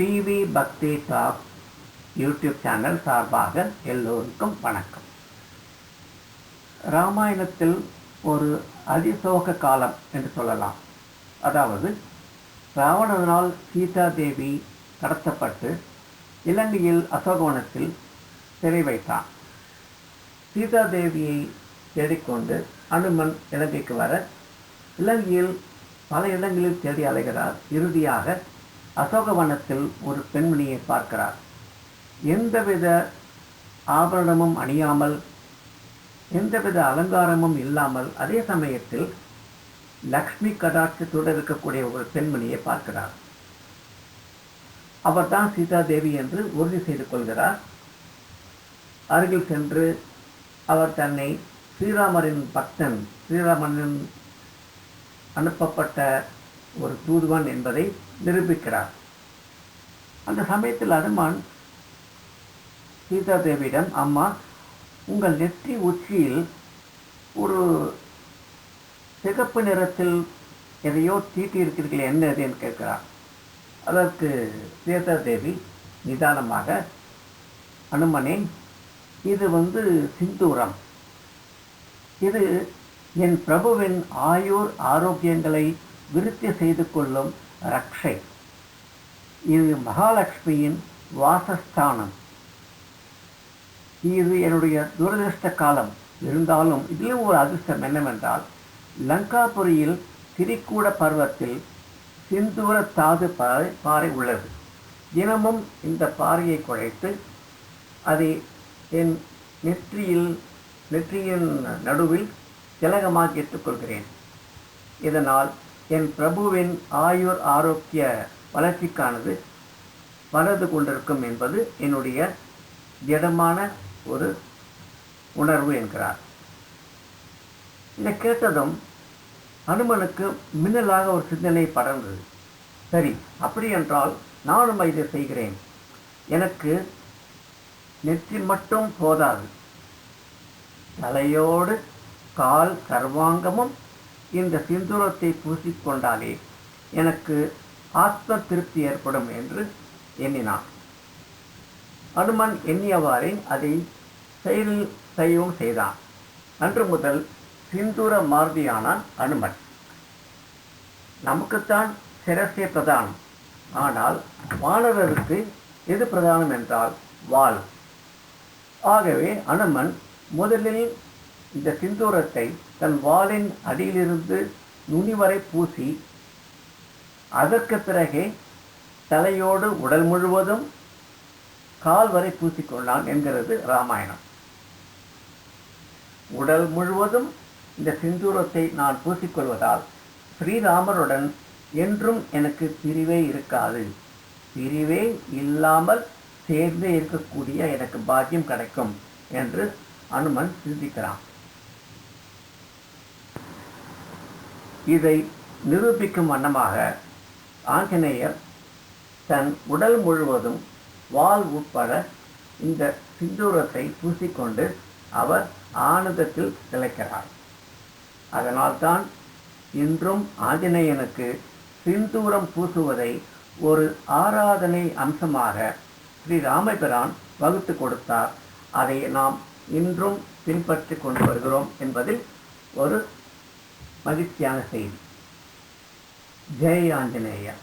TV பக்தி talk YouTube channel சார்பாக எல்லோருக்கும் வணக்கம். ராமாயணத்தில் ஒரு அதிசோக காலம் என்று சொல்லலாம். அதாவது ராவணனால் சீதா தேவி கடத்தப்பட்டு இலங்கையில் அசோகவனத்தில் சிறை வைத்தான். சீதா தேவியை தேடிக்கொண்டு அனுமன் இலங்கைக்கு வர இலங்கையில் பல இடங்களில் தேடி அலைகிறார். இறுதியாக அசோகவனத்தில் ஒரு பெண்மணியை பார்க்கிறார். எந்தவித ஆபரணமும் அணியாமல் எந்தவித அலங்காரமும் இல்லாமல் அதே சமயத்தில் லக்ஷ்மி கடாட்சத்துடன் இருக்கக்கூடிய ஒரு பெண்மணியை பார்க்கிறார். அவர் தான் சீதா தேவி என்று உறுதி செய்து கொள்கிறார். அருகில் சென்று அவர் தன்னை ஸ்ரீராமரின் பக்தன் ஸ்ரீராமனின் அனுப்பப்பட்ட ஒரு தூதுவன் என்பதை நிரூபிக்கிறார். அந்த சமயத்தில் அனுமான் சீதா தேவியிடம் அம்மா உங்கள் நெற்றி உச்சியில் ஒரு சிகப்பு நிறத்தில் எதையோ தீட்டி இருக்கிறீர்கள் என்ன அது என்று கேட்கிறார். அதற்கு சீதா தேவி நிதானமாக அனுமனே இது வந்து சிந்தூரம். இது என் பிரபுவின் ஆயுர் ஆரோக்கியங்களை விருத்தி செய்து கொள்ளும் ரக்ஷை. இது மகாலட்சுமியின் வாசஸ்தானம். இது என்னுடைய துரதிருஷ்ட காலம் இருந்தாலும் இதிலும் ஒரு அதிர்ஷ்டம் என்னவென்றால் லங்காபுரியில் திரிக்கூட பருவத்தில் சிந்தூர தாது பாறை பாறை உள்ளது. தினமும் இந்த பாறையை குழைத்து அதை என் நெற்றியில் நெற்றியின் நடுவில் திலகமாக ஏற்றுக்கொள்கிறேன். இதனால் என் பிரபுவின் ஆயுர் ஆரோக்கிய வளர்ச்சிக்கானது வளர்ந்து கொண்டிருக்கும் என்பது என்னுடைய திடமான ஒரு உணர்வு என்கிறார். இதை கேட்டதும் அனுமனுக்கு மின்னலாக ஒரு சிந்தனை படர்ந்தது. சரி அப்படி என்றால் நானும் இதை செய்கிறேன். எனக்கு நெற்றி மட்டும் போதாது. தலையோடு கால் சர்வாங்கமும் இந்த சிந்துரத்தை பூசிக்கொண்டாலே எனக்கு ஆத்ம திருப்தி ஏற்படும் என்று எண்ணினான் அனுமன் எண்ணியவாறே அதை செயலில் செய்யவும் செய்தான் அன்று முதல் சிந்தூர மாருதியானான் அனுமன். நமக்குத்தான் சிரசே பிரதானம். ஆனால் வானரருக்கு எது பிரதானம் என்றால் வால் ஆகவே அனுமன் முதலில் இந்த சிந்தூரத்தை தன் வாளின் அடியிலிருந்து நுனி வரை பூசி அதற்கு பிறகே தலையோடு உடல் முழுவதும் கால் வரை பூசிக்கொண்டான் என்கிறது ராமாயணம். உடல் முழுவதும் இந்த சிந்தூரத்தை நான் பூசிக்கொள்வதால் ஸ்ரீராமருடன் என்றும் எனக்கு பிரிவே இருக்காது. பிரிவே இல்லாமல் சேர்ந்தே இருக்கக்கூடிய எனக்கு பாக்கியம் கிடைக்கும் என்று அனுமன் சிந்திக்கிறான். இதை நிரூபிக்கும் வண்ணமாக ஆஞ்சநேயர் தன் உடல் முழுவதும் வால் உட்பட இந்த சிந்தூரத்தை பூசிக்கொண்டு அவர் ஆனந்தத்தில் திளைக்கிறார். அதனால்தான் இன்றும் ஆஞ்சநேயனுக்கு சிந்தூரம் பூசுவதை ஒரு ஆராதனை அம்சமாக ஸ்ரீ ராமபிரான் வகுத்து கொடுத்தார். அதை நாம் இன்றும் பின்பற்றி கொண்டு வருகிறோம் என்பதில் ஒரு மகிழ்ச்சியான செய்தி ஜெய் ஆஞ்சநேயர்